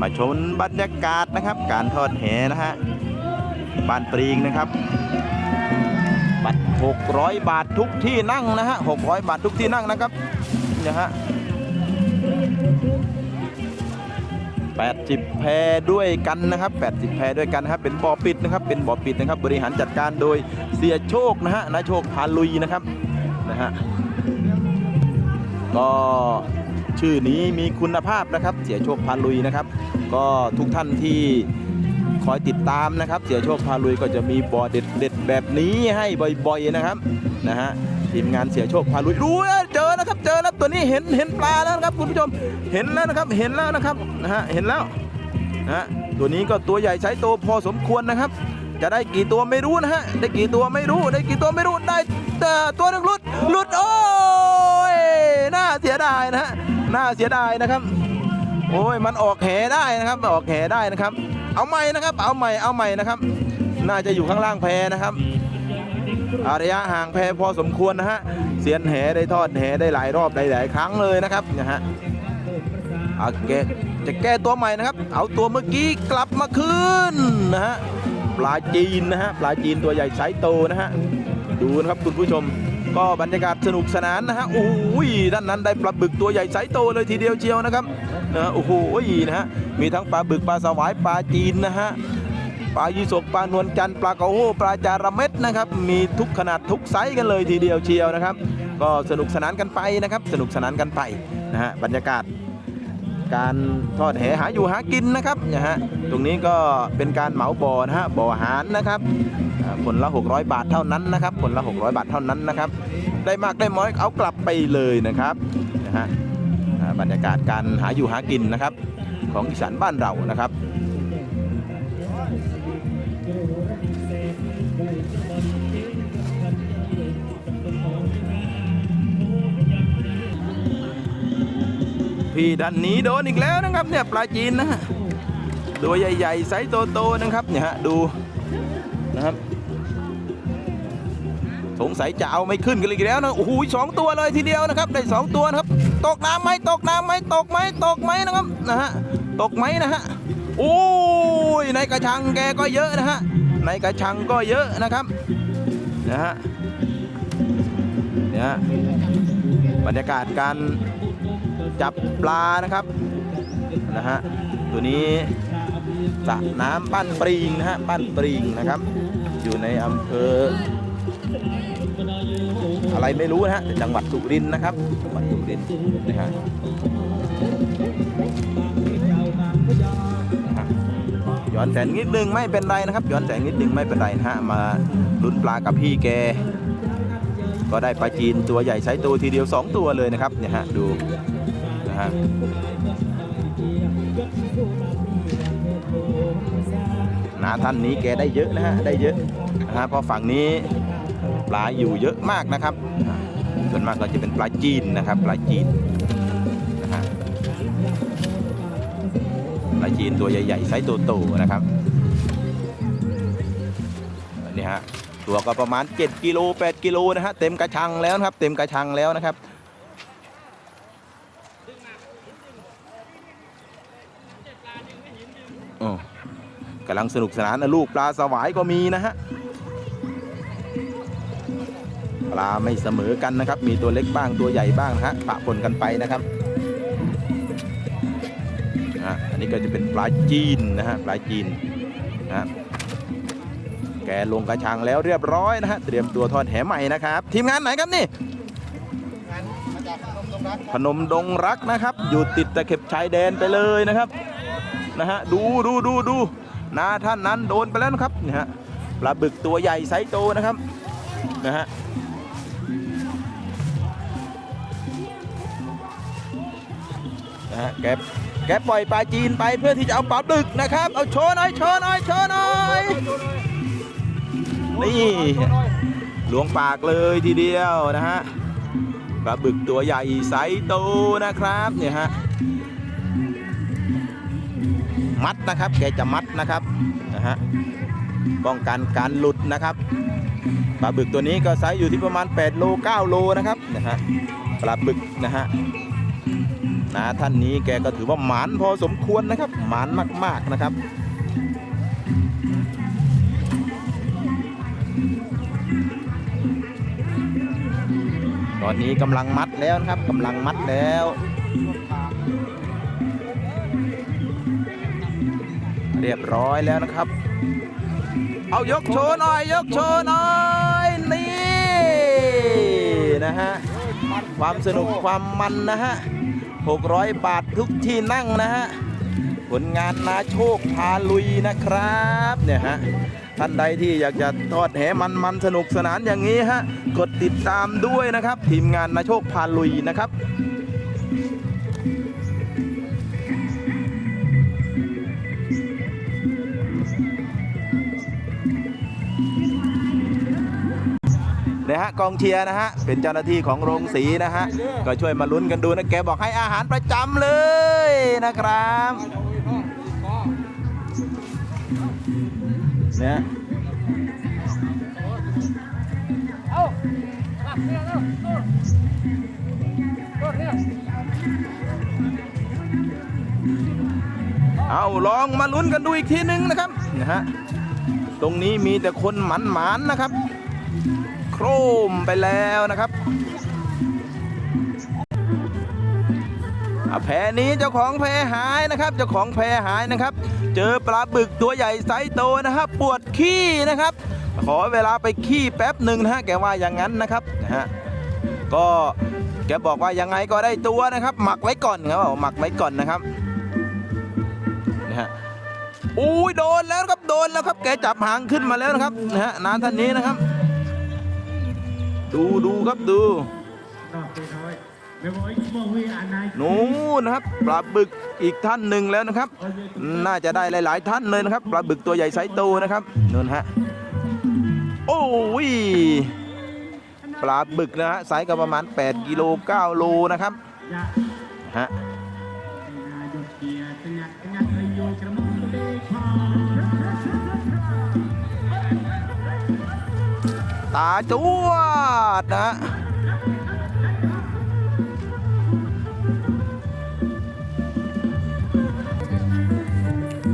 มาชมบรรยากาศนะครับ การทอดแหนะฮะบ้านปรีงนะครับบัตร600 บาททุกที่นั่งนะฮะ600 บาททุกที่นั่งนะครับนะฮะ80 แพรด้วยกันนะครับ 80 แพรด้วยกันนะครับ เป็นบ่อปิดนะครับ เป็นบ่อปิดนะครับ บริหารจัดการโดยเสียโชคนะฮะนายโชคพาลุยนะครับ นะฮะ ก็ ชื่อนี้มีคุณภาพนะครับ เสียโชคพาลุยนะครับ ก็ทุกท่านที่คอยติดตามนะครับ เสียโชคพาลุยก็จะมีบ่อเด็ดๆแบบนี้ให้บ่อย ๆนะครับนะฮะทีมงานเสียโชคพาลุยรู้เจอนะครับเจอแล้วตัวนี้เห็นเห็นปลาแล้วนะครับคุณผู้ชมเห็นแล้วนะครับเห็นแล้วนะครับนะฮะเห็นแล้วนะฮะตัวนี้ก็ตัวใหญ่ใช้โตวพอสมควรนะครับ จะได้กี่ตัวไม่รู้นะฮะได้กี่ตัวไม่รู้ ได้กี่ตัวไม่รู้ได้แต่ตัวนึงหลุดหลุดโอ้ น่าเสียดายนะครับ โอ้ยมันออกแหได้นะครับออกแหได้นะครับ เอาใหม่นะครับ เอาใหม่เอาใหม่นะครับ น่าจะอยู่ข้างล่างแพนะครับอาระยะห่างแพพอสมควรนะฮะเสียนแหได้ทอดแหได้หลายรอบได้หลายครั้งเลยนะครับนะฮะเอาแกจะแก้ตัวใหม่นะครับ เอาตัวเมื่อกี้กลับมาคืนนะฮะปลาจีนนะฮะปลาจีนตัวใหญ่ไซส์โตนะฮะดูนะครับคุณผู้ชม ก็บรรยากาศสนุกสนานนะฮะโอ้ยด้านนั้นได้ปลาบึกตัวใหญ่ไซส์โตเลยทีเดียวเชียวนะครับนะโอ้โหนะฮะมีทั้งปลาบึกปลาสวายปลาจีนนะฮะปลายีสกปลานวลจันทร์ปลากระโห้ปลาจาระเม็ดนะครับมีทุกขนาดทุกไซส์กันเลยทีเดียวเชียวนะครับ ก็สนุกสนานกันไปนะครับ สนุกสนานกันไปนะฮะบรรยากาศการทอดแหหาอยู่หากินนะครับนะฮะตรงนี้ก็เป็นการเหมาบ่อนะฮะบ่อหารนะครับ อ่าคนละ 600 บาทเท่านั้นนะครับคนละ 600 บาทเท่านั้นนะครับ ได้มากได้น้อยเอากลับไปเลยนะครับนะฮะบรรยากาศการหาอยู่หากินนะครับ ของอีสานบ้านเรานะครับพี่ดันนี้โดนอีกแล้วนะครับเนี่ยปลาจีนนะฮะตัวใหญ่ๆไซส์โตๆนะครับเนี่ยฮะดู นะครับ สงสัยจะเอาไม่ขึ้นกันเลยแล้วนะโอ้โหสองตัวเลยทีเดียวนะครับ ได้สองตัวนะครับ ตกน้ำไหมตกน้ำไหมตกไหมตกไหมนะครับนะฮะตกไหมนะฮะโอ้ยในกระชังแกก็เยอะนะฮะในกระชังก็เยอะนะครับนะฮะเนี่ยบรรยากาศการจับปลานะครับนะฮะตัวนี้สระน้ำบ้นปริงนะฮะบ้นปริงนะครับ อยู่ในอำเภอ อะไรไม่รู้นะฮะแต่จังหวัดสุรินทร์นะครับจังหวัดสุรินทร์นะฮะนะฮะย้อนแสงนิดนึงไม่เป็นไรนะครับ ย้อนแสงนิดนึงไม่เป็นไรนะฮะมาลุ้นปลากับพี่แก ก็ได้ปลาจีนตัวใหญ่ใช้ตัวทีเดียว 2 ตัวเลยนะครับเนี่ยฮะดูนะฮะ นาท่านนี้แกได้เยอะนะฮะได้เยอะนะฮะเพราะฝั่งนี้ปลาอยู่เยอะมากนะครับ ส่วนมากก็จะเป็นปลาจีนนะครับปลาจีนนะฮะปลาจีนตัวใหญ่ๆไซส์โตๆนะครับนี่ฮะตัวก็ประมาณ 7กิโล8กิโลนะฮะเต็มกระชังแล้วนะครับ เต็มกระชังแล้วนะครับโอ้ กำลังสนุกสนานนะลูกปลาสวายก็มีนะฮะปลาไม่เสมอกันนะครับ มีตัวเล็กบ้างตัวใหญ่บ้างนะฮะปะปนกันไปนะครับอันนี้ก็จะเป็นปลาจีนนะฮะปลาจีนนะฮะแกลงกระชังแล้วเรียบร้อยนะฮะเตรียมตัวทอดแหใหม่นะครับ ทีมงานไหนครับนี่พนมดงรักนะครับ อยู่ติดตะเข็บชายแดนไปเลยนะครับนะฮะดูดูดูดู นาท่านนั้นโดนไปแล้วนะครับนี่ฮะปลาบึกตัวใหญ่ไซส์โตนะครับนะฮะนะฮะแกแกปล่อยปลาจีนไปเพื่อที่จะเอาปลาบึกนะครับ เอาโชว์หน่อยโชว์หน่อยโชว์หน่อยนี่หลวงปากเลยทีเดียวนะฮะปลาบึกตัวใหญ่ไซส์โตนะครับเนี่ยฮะ มัดนะครับ แกจะมัดนะครับนะฮะป้องกันการหลุดนะครับปลาบึกตัวนี้ก็ไซส์อยู่ที่ประมาณ 8 โล 9 โลนะครับนะฮะปลาบึกนะฮะนะท่านนี้แกก็ถือว่าหมานพอสมควรนะครับ หมานมากๆนะครับตอนนี้กำลังมัดแล้วนะครับกำลังมัดแล้ว เรียบร้อยแล้วนะครับ เอายกโชว์หน่อย ยกโชว์หน่อยนี่นะฮะความสนุกความมันนะฮะ600 บาททุกที่นั่งนะฮะผลงานนาโชคพาลุยนะครับเนี่ยฮะท่านใดที่อยากจะทอดแหมันมันสนุกสนานอย่างนี้ฮะกดติดตามด้วยนะครับ ทีมงานนาโชคพาลุยนะครับ นะฮะกองเชียร์นะฮะเป็นเจ้าหน้าที่ของโรงสีนะฮะก็ช่วยมาลุ้นกันดูนะแกบอกให้อาหารประจำเลยนะครับเนี่ยเอาลองมาลุ้นกันดูอีกทีหนึงนะครับนะฮะตรงนี้มีแต่คนหมันๆนะครับ โครมไปแล้วนะครับแพนี้เจ้าของแพหายนะครับ เจ้าของแพหายนะครับ เจอปลาบึกตัวใหญ่ไซส์โตนะครับปวดขี้นะครับ ขอเวลาไปขี้แป๊บหนึ่งนะฮะแกว่าอย่างนั้นนะครับนะฮะก็แกบอกว่ายังไงก็ได้ตัวนะครับ หมักไว้ก่อนครับหมักไว้ก่อนนะครับนะฮะอุ้ยโดนแล้วครับโดนแล้วครับ แกจับหางขึ้นมาแล้วนะครับนะฮะนานท่านนี้นะครับ ดูดูครับดูนู่นนะครับปลาบึกอีกท่านหนึ่งแล้วนะครับ น่าจะได้หลาย ๆ ท่านเลยนะครับปลาบึกตัวใหญ่ไซส์โตนะครับนู่นฮะโอ้ยปลาบึกนะฮะไซส์ก็ประมาณ 8 กิโล9โลนะครับฮะ ตาจวดนะ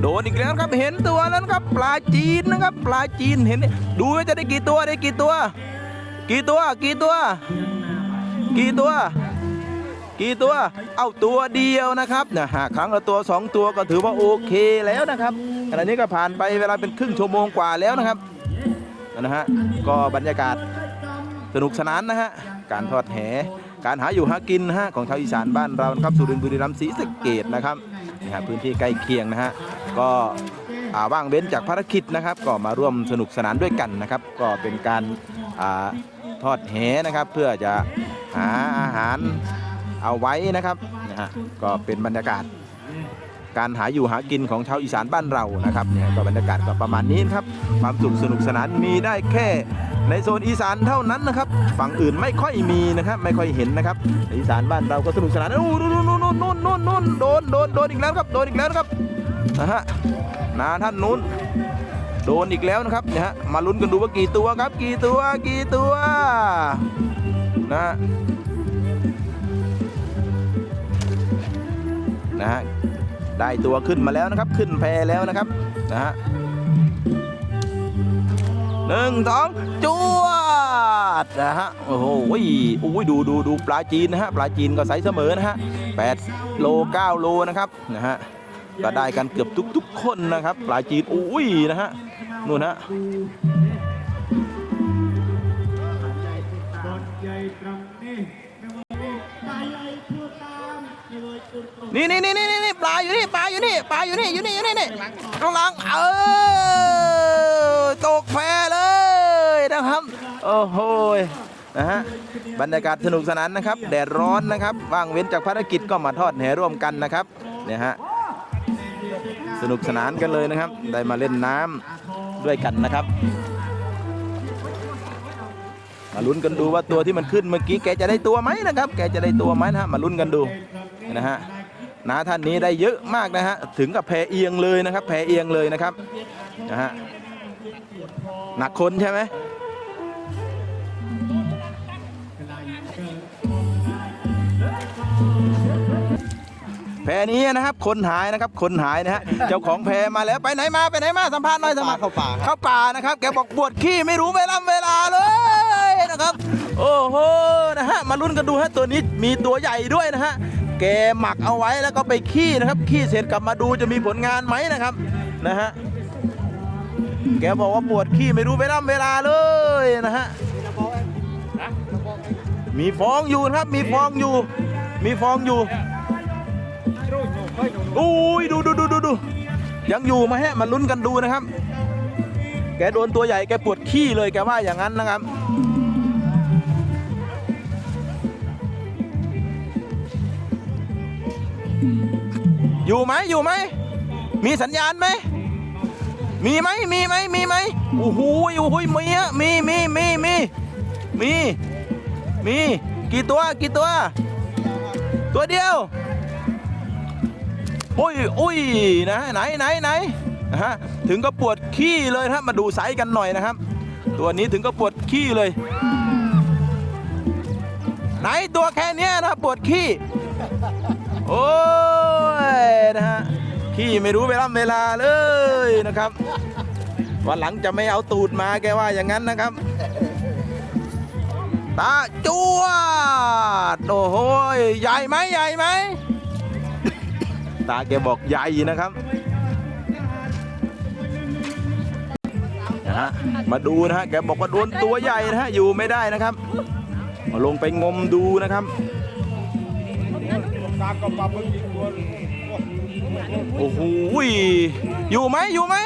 โดนอีกแล้วครับเห็นตัวแล้วครับปลาจีนนะครับ ปลาจีนเห็น ดูว่าจะได้กี่ตัวได้กี่ตัว กี่ตัวกี่ตัว กี่ตัว กี่ตัว เอาตัวเดียวนะครับนะหากครั้งละตัวสองตัวก็ถือว่าโอเคแล้วนะครับขณะนี้ก็ผ่านไปเวลาเป็นครึ่งชั่วโมงกว่าแล้วนะครับ นะฮะก็บรรยากาศสนุกสนานนะฮะการทอดแหการหาอยู่หากินนะฮะของชาวอีสานบ้านเรานะครับสุรินทร์บุรีรัมย์ศรีสะเกดนะครับนี่ฮะพื้นที่ใกล้เคียงนะฮะก็ว่างเว้นจากภารกิจนะครับ ก็มาร่วมสนุกสนานด้วยกันนะครับ ก็เป็นการอาทอดแหนะครับ เพื่อจะหาอาหารเอาไว้นะครับนะฮะก็เป็นบรรยากาศ การหาอยู่หากินของชาวอีสานบ้านเรานะครับเนี่ยก็บรรยากาศก็ประมาณนี้นครับความสุขสนุกสนานมีได้แค่ในโซนอีสานเท่านั้นนะครับฝั่งอื่นไม่ค่อยมีนะครับไม่ค่อยเห็นนะครับอีสานบ้านเราก็สนุกสนานโอ้นู่นนู่นนู่นนู่นนู่นนู่นโดนโดนโดนอีกแล้วครับโดนอีกแล้วนะครับนะฮะนาท่านนู้นโดนอีกแล้วนะครับนี่ยฮะมาลุ้นกันดูว่ากี่ตัวครับ กี่ตัวกี่ตัวนะฮะนะฮะ ได้ตัวขึ้นมาแล้วนะครับ ขึ้นแพแล้วนะครับนะฮะหนึ่งสองจวดนะฮะโอ้โหอุ้ยดูดูดูปลาจีนนะฮะปลาจีนก็ไซส์เสมอนะฮะ8โล9โลนะครับนะฮะก็ได้กันเกือบทุกๆคนนะครับปลาจีนอุ้ยนะฮะนู่นฮะนี่นี่นี่นี่ ลาอยู่นี่ปลาอยู่นี่ปลาอยู่นี่อยู่นี่อยู่นี่นี่ข้างหลังเออตกแพเลยนะครับ โอ้โหนะฮะบรรยากาศสนุกสนานนะครับ แดดร้อนนะครับว่างเว้นจากภารกิจก็มาทอดแหร่วมกันนะครับเนี่ยฮะสนุกสนานกันเลยนะครับ ได้มาเล่นน้ำด้วยกันนะครับมาลุ้นกันดูว่าตัวที่มันขึ้นเมื่อกี้แกจะได้ตัวไหมนะครับ แกจะได้ตัวไหมนะฮะมาลุ้นกันดูนะฮะ นาท่านนี้ได้เยอะมากนะฮะถึงกับแพเอียงเลยนะครับ แพเอียงเลยนะครับนะฮะหนักคนใช่ไหมแพนี้นะครับ คนหายนะครับ คนหายนะฮะเจ้าของแพมาแล้วไปไหนมาไปไหนมาสัมภาษณ์หน่อยสัมภาษณ์เข้าป่าครับเข้าป่านะครับ แกบอกปวดขี้ไม่รู้เวลาเวลาเลยนะครับ โอ้โหนะฮะมาลุ้นกันดูฮะตัวนี้มีตัวใหญ่ด้วยนะฮะ แกหมักเอาไว้แล้วก็ไปขี้นะครับขี้เสร็จกลับมาดูจะมีผลงานไหมนะครับนะฮะแกบอกว่าปวดขี้ไม่รู้เวลาเวลาเลยนะฮะมีฟองอยู่ครับมีฟองอยู่ มีฟองอยู่อุ้ยดูดูดูดูดูยังอยู่ไหมฮะมาลุ้นกันดูนะครับ แกโดนตัวใหญ่แกปวดขี้เลยแกว่าอย่างนั้นนะครับ อยู่ไหมอยู่ไหม มีสัญญาณไหม มีไหมมีไหมมีไหมโอ้โหโอ้โหมีอะมีมีมีมีมีมี กี่ตัวกี่ตัว ตัวเดียวโอ้ยอุ้ยนะไหนไหนไหนนะฮะถึงก็ปวดขี้เลยนะมาดูไซส์กันหน่อยนะครับ ตัวนี้ถึงก็ปวดขี้เลย ไหนตัวแค่นี้นะปวดขี้ โอ้ยนะฮะขี้ไม่รู้เวลาเวลาเลยนะครับวันหลังจะไม่เอาตูดมาแกว่าอย่างนั้นนะครับตาจวดโอ้โหใหญ่ไหมใหญ่ไหมตาแกบอกใหญ่นะครับนะฮะมาดูนะฮะแกบอกว่าโดนตัวใหญ่นะฮะอยู่ไม่ได้นะครับเอาลงไปงมดูนะครับ โอ้โหอยู่ไหมอยู่ไหม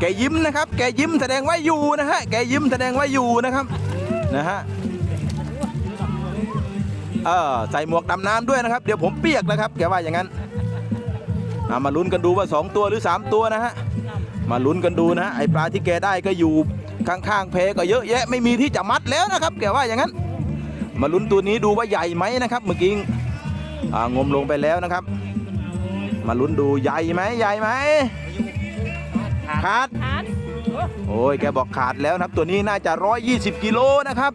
แกยิ้มนะครับ แกยิ้มแสดงว่าอยู่นะฮะ แกยิ้มแสดงว่าอยู่นะครับ นะฮะ เออใส่หมวกดำน้ำด้วยนะครับ เดี๋ยวผมเปียกนะครับ แกว่าอย่างนั้นเอามาลุ้นกันดูว่า 2 ตัวหรือ 3 ตัวนะฮะ มาลุ้นกันดูนะฮะ ไอปลาที่แกได้ก็อยู่ข้างๆเพก็เยอะแยะไม่มีที่จะมัดแล้วนะครับ แกว่าอย่างนั้น มาลุ้นตัวนี้ดูว่าใหญ่ไหมนะครับเมื่อกี้อ่างมลงไปแล้วนะครับ มาลุ้นดูใหญ่ไหมใหญ่ไหมขาดโอ้ยแกบอกขาดแล้วนะครับ ตัวนี้น่าจะ 120 กิโลนะครับ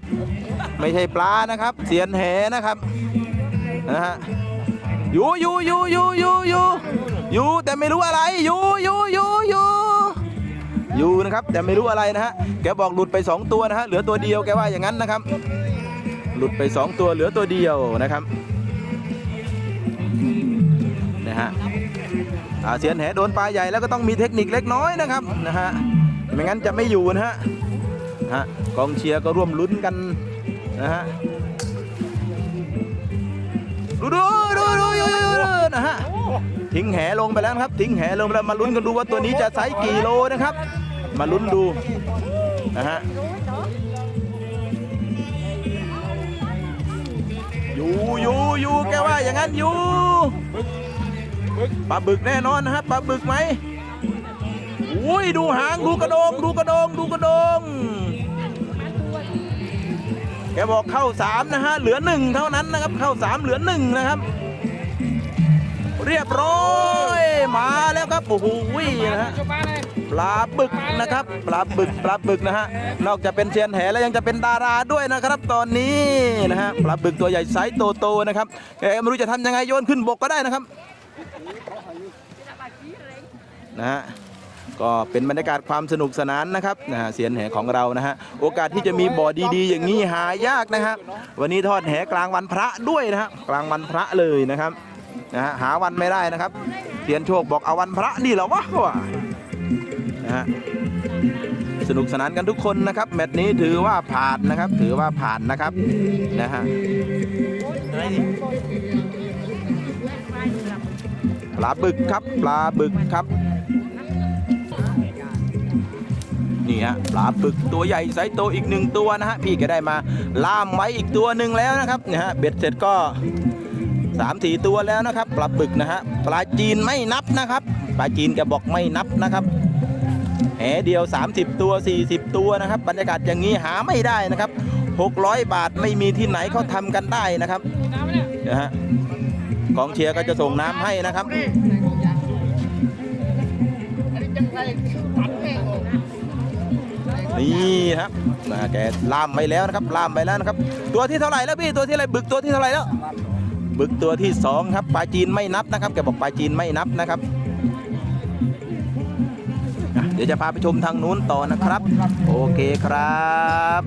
ไม่ใช่ปลานะครับเสียนแหนะครับนะฮะอยู่อยู่อยู่อยู่อยู่อยู่อยู่แต่ไม่รู้อะไรอยู่อยู่อยู่อยู่อยู่นะครับ แต่ไม่รู้อะไรนะฮะแกบอกหลุดไป 2 ตัวนะฮะเหลือตัวเดียวแกว่าอย่างนั้นนะครับ หลุดไป 2 ตัวเหลือตัวเดียวนะครับนะฮะอาเสียนแหโดนปลาใหญ่แล้วก็ต้องมีเทคนิคเล็กน้อยนะครับนะฮะไม่งั้นจะไม่อยู่นะฮะฮะกองเชียร์ก็ร่วมลุ้นกันนะฮะดูดูดูดูดูนะฮะทิ้งแหลงไปแล้วครับทิ้งแหลงไปแล้วมาลุ้นกันดูว่าตัวนี้จะไซส์กี่โลนะครับ มาลุ้นดูนะฮะ อยู่อยู่อยู่แกว่าอย่างนั้นอยู่ปลาบึกแน่นอนนะครับปลาบึกไหมอุ้ยดูหางดูกระโดงดูกระโดงดูกระโดง แกบอกเข้าสามนะฮะเหลือหนึ่งเท่านั้นนะครับเข้าสามเหลือหนึ่งนะครับ เรียบร้อยมาแล้วครับโอ้โหนะฮะ ปลาบึกนะครับ ปลาบึกปลาบึกนะฮะนอกจากเป็นเซียนแหแล้วยังจะเป็นดาราด้วยนะครับ ตอนนี้นะฮะปลาบึกตัวใหญ่ไซส์โตๆนะครับแกไม่รู้จะทำยังไงโยนขึ้นบกก็ได้นะครับนะฮะก็เป็นบรรยากาศความสนุกสนานนะครับนะฮะเสียนแหของเรานะฮะโอกาสที่จะมีบ่อดีๆ อย่างนี้หายากนะครับวันนี้ทอดแหกลางวันพระด้วยนะฮะกลางวันพระเลยนะครับนะฮะหาวันไม่ได้นะครับเสียนโชคบอกเอาวันพระนี่เหรอวะ นะฮะสนุกสนานกันทุกคนนะครับ แมตช์นี้ถือว่าผ่านนะครับ ถือว่าผ่านนะครับนะฮะปลาบึกครับปลาบึกครับนี่ฮะปลาบึกตัวใหญ่ไซส์โตอีกหนึ่งตัวนะฮะพี่ก็ได้มาล่ามไว้อีกตัวหนึ่งแล้วนะครับนะฮะเบ็ดเสร็จก็สามสี่ตัวแล้วนะครับปลาบึกนะฮะปลาจีนไม่นับนะครับ ปลาจีนแกบอกไม่นับนะครับ แหเดียว 30 ตัว 40 ตัวนะครับ บรรยากาศอย่างนี้หาไม่ได้นะครับ 600 บาทไม่มีที่ไหนเขาทำกันได้นะครับนะฮะกองเชียร์ก็จะส่งน้ำให้นะครับนี่ครับนะแกล่ามไปแล้วนะครับล่ามไปแล้วนะครับ ตัวที่เท่าไหร่แล้วพี่ตัวที่อะไรบึกตัวที่เท่าไหร่แล้ว บึกตัวที่สองครับปลาจีนไม่นับนะครับแกบอกปลาจีนไม่นับนะครับ เดี๋ยวจะพาไปชมทางนู้นต่อนะครับ โอเคครับ